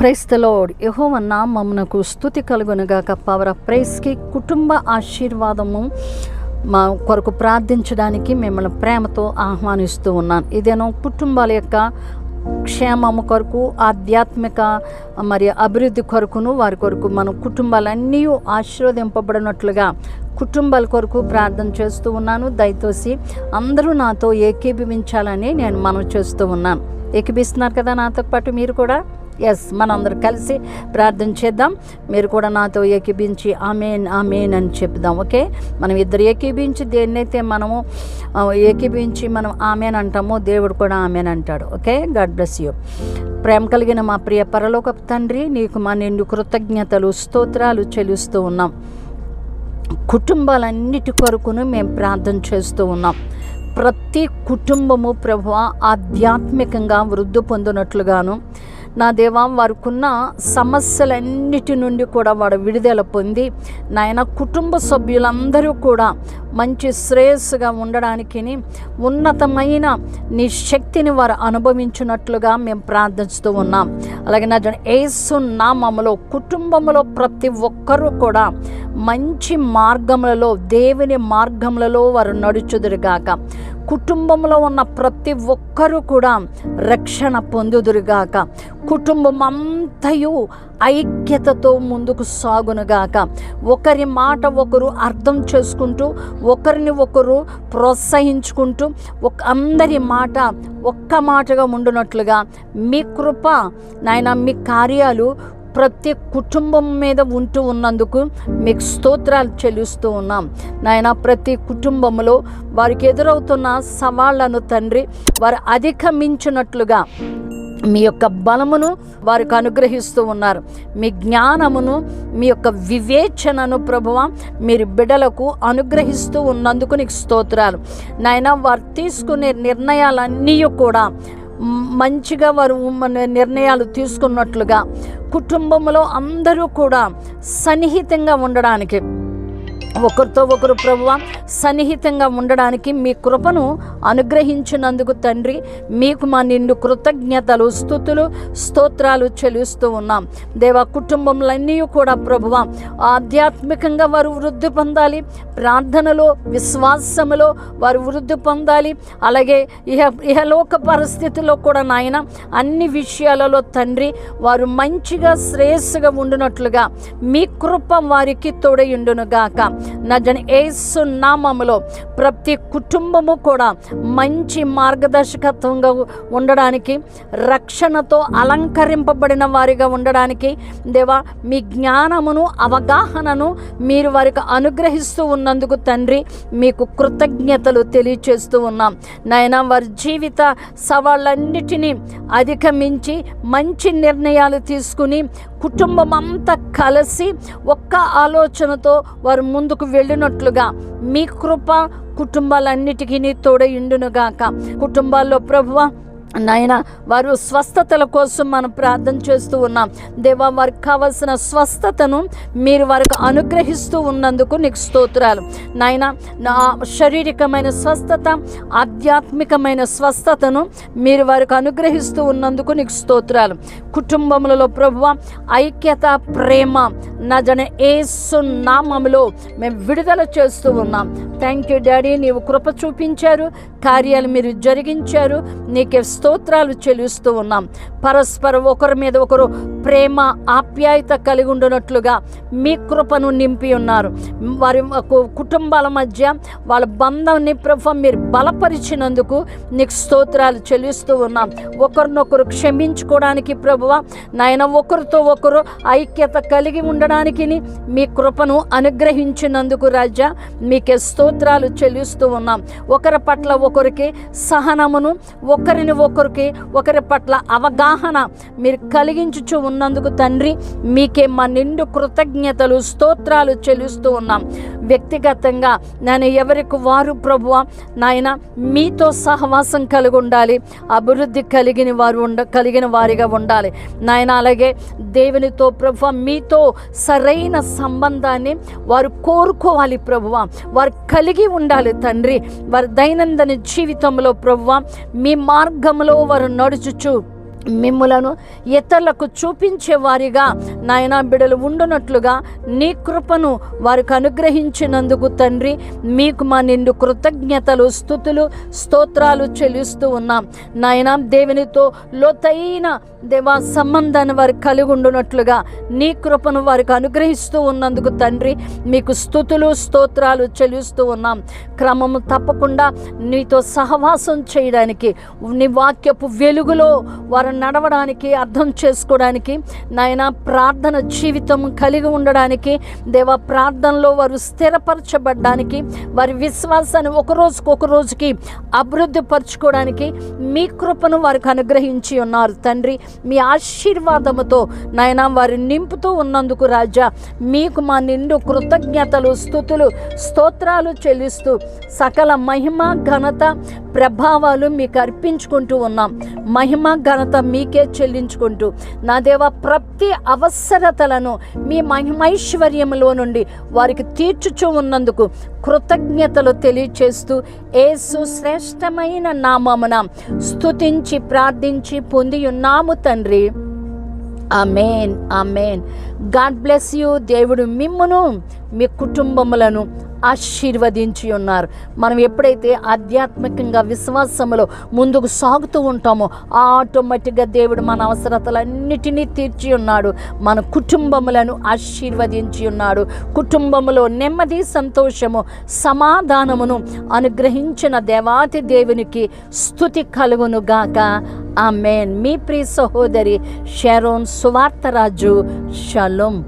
ప్రైస్తలోడ్ యహోవ నామమునకు స్థుతి కలుగునుగాక. పవర్ ఆఫ్ ప్రైస్కి కుటుంబ ఆశీర్వాదము మా కొరకు ప్రార్థించడానికి మిమ్మల్ని ప్రేమతో ఆహ్వానిస్తూ ఉన్నాను. ఇదేనో కుటుంబాల యొక్క క్షేమము కొరకు ఆధ్యాత్మిక మరి అభివృద్ధి కొరకును వారి కొరకు మన కుటుంబాలన్నీ ఆశీర్వదింపబడినట్లుగా కుటుంబాల కొరకు ప్రార్థన చేస్తూ ఉన్నాను. దయతోసి అందరూ నాతో ఏకీభవించాలని నేను మనం చేస్తూ ఉన్నాను. ఏకీభిస్తున్నారు కదా నాతో పాటు మీరు కూడా? ఎస్ మనందరం కలిసి ప్రార్థన చేద్దాం. మీరు కూడా నాతో ఏకీభించి ఆమెన్ ఆమెన్ అని చెప్దాం ఓకే? మనం ఇద్దరు ఏకీభించి దేన్నైతే మనము ఏకీభించి మనం ఆమెన్ అంటామో దేవుడు కూడా ఆమెన్ అంటాడు ఓకే? గాడ్ బ్లెస్ యూ ప్రేమ కలిగిన మా ప్రియ పరలోక తండ్రి నీకు మా నిండు కృతజ్ఞతలు స్తోత్రాలు చెల్లిస్తూ ఉన్నాం. కుటుంబాలన్నిటి కొరకును మేము ప్రార్థన చేస్తూ ఉన్నాం. ప్రతి కుటుంబము ప్రభు ఆధ్యాత్మికంగా వృద్ధి పొందినట్లుగాను నా దేవా వారికున్న సమస్యలన్నిటి నుండి కూడా వాడు విడుదల పొంది నాయన కుటుంబ సభ్యులందరూ కూడా మంచి శ్రేయస్సుగా ఉండడానికి ఉన్నతమైన నీ శక్తిని వారు అనుభవించినట్లుగా మేము ప్రార్థిస్తూ ఉన్నాం. అలాగే నా జన ఏసు నామములో కుటుంబంలో ప్రతి ఒక్కరూ కూడా మంచి మార్గములలో దేవుని మార్గములలో వారు నడుచుదురుగాక కుటుంబంలో ఉన్న ప్రతి ఒక్కరూ కూడా రక్షణ పొందుదురుగాక. కుటుంబం అంతయు ఐక్యతతో ముందుకు సాగునుగాక. ఒకరి మాట ఒకరు అర్థం చేసుకుంటూ ఒకరిని ఒకరు ప్రోత్సహించుకుంటూ ఒక అందరి మాట ఒక్క మాటగా ఉండునట్లుగా మీ కృప నాయన మీ కార్యాలు ప్రతి కుటుంబం మీద ఉంటూ ఉన్నందుకు మీకు స్తోత్రాలు చెల్లిస్తూ ఉన్నాం. నాయన ప్రతి కుటుంబంలో వారికి ఎదురవుతున్న సవాళ్ళను తండ్రి వారు అధిగమించినట్లుగా మీ యొక్క బలమును వారికి అనుగ్రహిస్తూ ఉన్నారు. మీ జ్ఞానమును మీ యొక్క వివేచనను ప్రభువ మీరు బిడలకు అనుగ్రహిస్తూ ఉన్నందుకు నీకు స్తోత్రాలు. నాయన వారు తీసుకునే నిర్ణయాలన్నీ కూడా మంచిగా వారు మన నిర్ణయాలు తీసుకున్నట్లుగా కుటుంబంలో అందరూ కూడా సన్నిహితంగా ఉండడానికి ఒకరితో ఒకరు ప్రభువ సన్నిహితంగా ఉండడానికి మీ కృపను అనుగ్రహించినందుకు తండ్రి మీకు మా నిండు కృతజ్ఞతలు స్థుతులు స్తోత్రాలు చెల్లిస్తూ ఉన్నాం. దేవా కుటుంబంలన్నీ కూడా ప్రభువ ఆధ్యాత్మికంగా వారు వృద్ధి పొందాలి ప్రార్థనలో విశ్వాసములో వారు వృద్ధి పొందాలి అలాగే ఇహ ఇహలోక పరిస్థితుల్లో కూడా నాయన అన్ని విషయాలలో తండ్రి వారు మంచిగా శ్రేయస్సుగా ఉండునట్లుగా మీ కృప వారికి తోడయుండునుగాక నజన ఏసు నామములో ప్రతి కుటుంబము కూడా మంచి మార్గదర్శకత్వంగా ఉండడానికి రక్షణతో అలంకరింపబడిన వారిగా ఉండడానికి దేవా మీ జ్ఞానమును అవగాహనను మీరు వారికి అనుగ్రహిస్తూ ఉన్నందుకు తండ్రి మీకు కృతజ్ఞతలు తెలియచేస్తూ ఉన్నాం. నాయన వారి జీవిత సవాళ్ళన్నిటినీ అధిగమించి మంచి నిర్ణయాలు తీసుకుని కుటుంబం అంతా కలిసి ఒక్క ఆలోచనతో వారు ముందుకు వెళ్ళినట్లుగా మీ కృప కుటుంబాలన్నిటికీ తోడయుండునుగాక కుటుంబాల్లో ప్రభువ నాయన వారు స్వస్థతల కోసం మనం ప్రార్థన చేస్తూ ఉన్నాం. దేవా వారికి కావలసిన స్వస్థతను మీరు వారికి అనుగ్రహిస్తూ ఉన్నందుకు నీకు స్తోత్రాలు. నాయన నా శారీరకమైన స్వస్థత ఆధ్యాత్మికమైన స్వస్థతను మీరు వారికి అనుగ్రహిస్తూ ఉన్నందుకు నీకు స్తోత్రాలు. కుటుంబములలో ప్రభువ ఐక్యత ప్రేమ నా జన ఏసు నామములో మేము విడుదల చేస్తూ ఉన్నాం. థ్యాంక్ యూ డాడీ నీవు కృప చూపించారు కార్యాలు మీరు జరిగించారు. నీకే స్తోత్రాలు చెల్లిస్తూ ఉన్నాం. పరస్పరం ఒకరి మీద ఒకరు ప్రేమ ఆప్యాయత కలిగి ఉండునట్లుగా మీ కృపను నింపి ఉన్నారు. వారి కు- కుటుంబాల మధ్య వాళ్ళ బంధాన్ని ప్రభు మీరు బలపరిచినందుకు నీకు స్తోత్రాలు చెల్లిస్తూ ఉన్నాం. ఒకరినొకరు క్షమించుకోవడానికి ప్రభువ నాయన ఒకరితో ఒకరు ఐక్యత కలిగి ఉండడానికి మీ కృపను అనుగ్రహించినందుకు రాజా మీకే స్తోత్రాలు చెల్లిస్తూ ఉన్నాం. ఒకరి పట్ల ఒకరికి సహనమును ఒకరిని ఒకరికి ఒకరి పట్ల అవగాహన మీరు కలిగించుచు ఉన్నందుకు తండ్రి మీకే మా నిండు కృతజ్ఞతలు స్తోత్రాలు చెల్లిస్తూ ఉన్నాం. వ్యక్తిగతంగా నేను ఎవరికి వారు ప్రభువ? నాయన మీతో సహవాసం కలిగి ఉండాలి అభివృద్ధి కలిగిన వారు ఉండ కలిగిన వారిగా ఉండాలి. నాయన అలాగే దేవునితో ప్రభు మీతో సరైన సంబంధాన్ని వారు కోరుకోవాలి ప్రభువ. వారు కలిగి ఉండాలి తండ్రి. వారి దైనందిన జీవితంలో ప్రభువ మీ మార్గంలో వారు నడుచుచు మిమ్ములను ఇతరులకు చూపించేవారిగా నాయన బిడలు ఉండునట్లుగా నీ కృపను వారికి అనుగ్రహించినందుకు తండ్రి మీకు మా నిండు కృతజ్ఞతలు స్థుతులు స్తోత్రాలు చెల్లిస్తూ ఉన్నాం. నాయన దేవునితో లోతైన దేవా సంబంధాన్ని వారు కలిగి ఉండునట్లుగా నీ కృపను వారికి అనుగ్రహిస్తూ ఉన్నందుకు తండ్రి మీకు స్థుతులు స్తోత్రాలు చెల్లిస్తూ ఉన్నాం. క్రమము తప్పకుండా నీతో సహవాసం చేయడానికి నీ వాక్యపు వెలుగులో వారు నడవడానికి అర్థం చేసుకోవడానికి నాయన ప్రార్థన జీవితం కలిగి ఉండడానికి దేవ ప్రార్థనలో వారు స్థిరపరచబడ్డానికి వారి విశ్వాసాన్ని ఒక రోజుకు ఒక రోజుకి అభివృద్ధి పరచుకోవడానికి మీ కృపను వారికి అనుగ్రహించి ఉన్నారు. తండ్రి మీ ఆశీర్వాదముతో నాయన వారు నింపుతూ ఉన్నందుకు రాజా మీకు మా నిండు కృతజ్ఞతలు స్థుతులు స్తోత్రాలు చెల్లిస్తూ సకల మహిమ ఘనత ప్రభావాలు మీకు అర్పించుకుంటూ ఉన్నాం. మహిమ ఘనత మీకే చెల్లించుకుంటూ. నా దేవ ప్రతి అవసరతలను మీ మహిమైశ్వర్యంలో నుండి వారికి తీర్చుచూ ఉన్నందుకు కృతజ్ఞతలు తెలియచేస్తూ ఏసు శ్రేష్టమైన నామమున స్తుతించి ప్రార్థించి పొంది ఉన్నాము తండ్రి. Amen amen god bless you. దేవుడు మిమ్మును మీ కుటుంబములను ఆశీర్వదించి ఉన్నారు మనం ఎప్పుడైతే ఆధ్యాత్మికంగా విశ్వాసములో ముందుకు సాగుతూ ఉంటామో ఆటోమేటిక్గా దేవుడు మన అవసరతలన్నిటినీ తీర్చి ఉన్నాడు మన కుటుంబములను ఆశీర్వదించి ఉన్నాడు కుటుంబములో నెమ్మది సంతోషము సమాధానమును అనుగ్రహించిన దేవాతి దేవునికి స్థుతి కలుగును గాక. మేన్ మీ ప్రియ సహోదరి షెరోన్ సువార్తరాజు. షలోం.